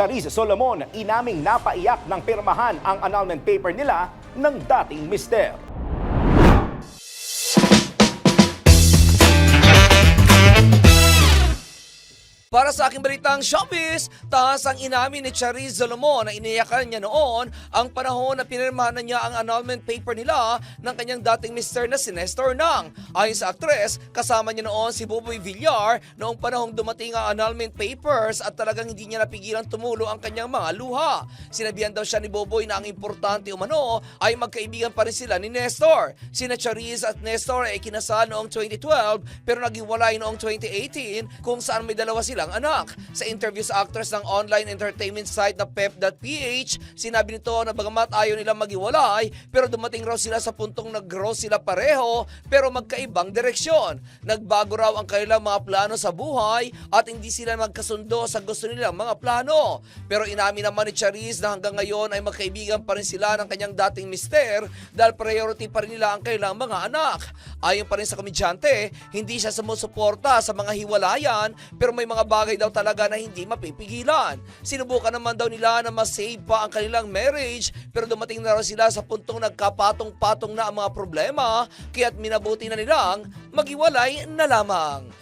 Charisse Solomon inaming napaiyak ng pirmahan ang annulment paper nila ng dating mister. Para sa aking balitang showbiz, taas ang inamin ni Charisse Solomon na iniyakan niya noon ang panahon na pinirmahan na niya ang annulment paper nila ng kanyang dating mister na si Nestor Nang. Ayon sa aktres, kasama niya noon si Buboy Villar noong panahong dumating ang annulment papers at talagang hindi niya napigilan tumulo ang kanyang mga luha. Sinabihan daw siya ni Boboy na ang importante umano ay magkaibigan pa rin sila ni Nestor. Sina Charisse at Nestor ay kinasal noong 2012 pero naghiwalay noong 2018 kung saan may dalawa silang anak. Sa interview sa actress ng online entertainment site na pep.ph, sinabi nito na bagamat ayaw nilang maghiwalay pero dumating raw sila sa puntong nag-grow sila pareho pero magkaibang direksyon. Nagbago raw ang kanilang mga plano sa buhay at hindi sila magkasundo sa gusto nilang mga plano. Pero inamin naman ni Charisse na hanggang ngayon ay magkaibigan pa rin sila ng kanyang dating mister dahil priority pa rin nila ang kanilang mga anak. Ayon pa rin sa komedyante, hindi siya sumusuporta sa mga hiwalayan pero may mga bagay daw talaga na hindi mapipigilan. Sinubukan naman daw nila na masave pa ang kanilang marriage pero dumating na raw sila sa puntong nagkapatong-patong na ang mga problema kaya't minabuti na nilang maghiwalay na lamang.